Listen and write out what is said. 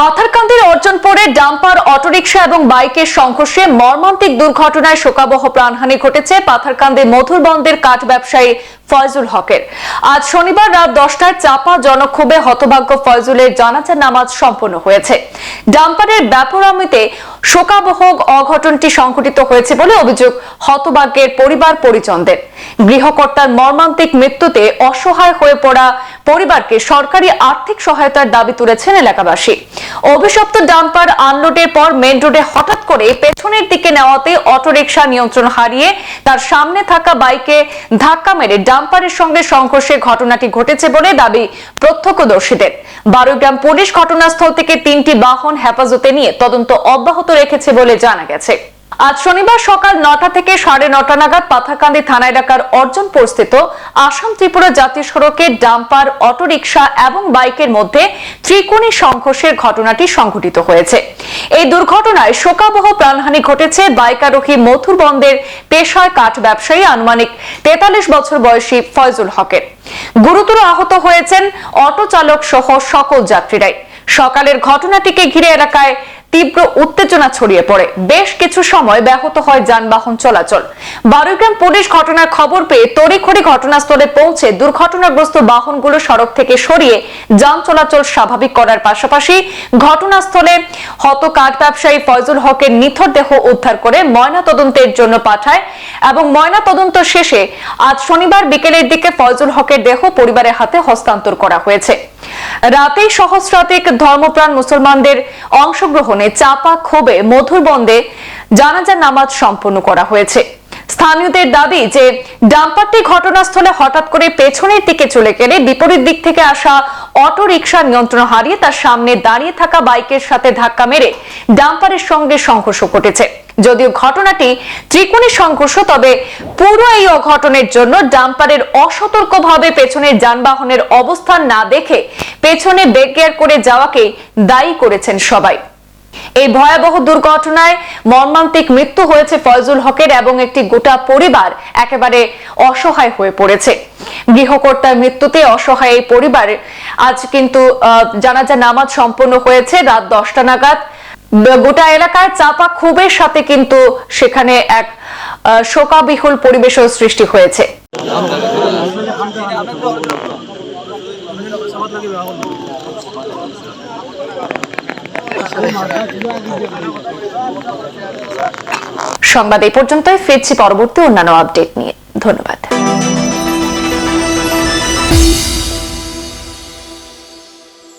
পাথারকান্দির অর্জনপুরে dumper, autorickshaw এবং বাইকের সংঘর্ষে মর্মান্তিক দুর্ঘটনায় শোকাবহ প্রাণহানি ঘটেছে পাথারকান্দি মধুরবন্দের কাঠ ব্যবসায়ী ফয়জুল হকের। আজ শনিবার রাত দশটায় চাপা জনক্ষোভে হতভাগ্য ফয়জুলের জানাজার নামাজ সম্পন্ন হয়েছে। ডাম্পারের ব্যাপরামিতে শোকাবহ অঘটনটি সংঘটিত হয়েছে বলে অভিযোগ হতভাগ্যের পরিবার পরিজনদের। গৃহকর্তার মর্মান্তিক মৃত্যুতে অসহায় হয়ে পড়া পরিবারকে সরকারি আর্থিক সহায়তার দাবি তুলেছেন এলাকাবাসী। অভিশপ্ত ডাম্পার আনলোডের পর মেন রোডে হঠাৎ করে পেছনের দিকে নেওয়াতে অটোরিকশা নিয়ন্ত্রণ হারিয়ে তার সামনে থাকা বাইকে ধাক্কা মেরে ডাম্পারের সঙ্গে সংঘর্ষের ঘটনাটি ঘটেছে বলে দাবি প্রত্যক্ষদর্শীদের। বারোগ্রাম পুলিশ ঘটনাস্থল থেকে তিনটি বাহন হেফাজতে নিয়ে তদন্ত অব্যাহত রেখেছে বলে জানা গেছে। আজ শনিবার সকাল নটা থেকে সাড়ে নটা নাগাদ পাথারকান্দি থানা এলাকার অর্জনপুর স্থিত আসাম ত্রিপুরা জাতীয় সড়কে ডাম্পার, অটোরিকশা এবং বাইকের মধ্যে ত্রিকোণী সংঘর্ষের ঘটনাটি সংঘটিত হয়েছে। এই দুর্ঘটনায় শোকাবহ প্রাণহানি ঘটেছে বাইক আরোহী মথুর বন্দের পেশায় কাঠ ব্যবসায়ী আনুমানিক তেতাল্লিশ বছর বয়সী ফয়জুল হকের। গুরুতর আহত হয়েছেন অটো চালক সহ সকল যাত্রীরাই। সকালের ঘটনাটিকে ঘিরে এলাকায় তীব্র উত্তেজনা ছড়িয়ে পড়ে। বেশ কিছু সময় ব্যাহত হয় যানবাহন চলাচল। বারুইগ্রাম পুলিশ ঘটনার খবর পেয়ে তড়িঘড়ি ঘটনাস্থলে পৌঁছে দুর্ঘটনাগ্রস্ত বাহনগুলো সড়ক থেকে সরিয়ে যান চলাচল স্বাভাবিক করার পাশাপাশি ঘটনাস্থলে হত কাঠ ব্যবসায়ী ফয়জুল হকের নিথর দেহ উদ্ধার করে ময়না তদন্তের জন্য পাঠায় এবং ময়না তদন্ত শেষে আজ শনিবার বিকেলের দিকে ফয়জুল হকের দেহ পরিবারের হাতে হস্তান্তর করা হয়েছে। রাতেই সহস্রাধিক ধর্মপ্রাণ মুসলমানদের অংশগ্রহণে চাপা ক্ষোভে মধুরবন্দে জানাজা নামাজ সম্পন্ন করা হয়েছে। স্থানীয়দের দাবি যে ডাম্পারটি ঘটনাস্থলে হঠাৎ করে পেছনের দিকে চলে গেলে বিপরীত দিক থেকে আসা অটো রিকশা নিয়ন্ত্রণ হারিয়ে তার সামনে দাঁড়িয়ে থাকা বাইকের সাথে ধাক্কা মেরে ডাম্পারের সঙ্গে সংঘর্ষ ঘটেছে। যদিও ঘটনাটি ত্রিকোণী সংঘর্ষ, তবে পুরো এই অঘটনের জন্য ডাম্পারের অসতর্কভাবে পেছনের যানবাহনের অবস্থান না দেখে পেছনে বেগেয়ার করে যাওয়াকে দায়ী করেছেন সবাই। এই ভয়াবহ দুর্ঘটনায় মর্মান্তিক মৃত্যু হয়েছে ফয়জুল হকের এবং একটি গোটা পরিবার একেবারে অসহায় হয়ে পড়েছে। গৃহকর্তার মৃত্যুতে অসহায় এই পরিবার আজ কিন্তু জানাজা নামাজ সম্পন্ন হয়েছে। রাত দশটা নাগাদ গোটা এলাকায় চাপা ক্ষোভের সাথে কিন্তু সেখানে এক শোকাবিহুল পরিবেশও সৃষ্টি হয়েছে। সংবাদ এই পর্যন্তই, ফিরছি পরবর্তী অন্যান্য আপডেট নিয়ে। ধন্যবাদ।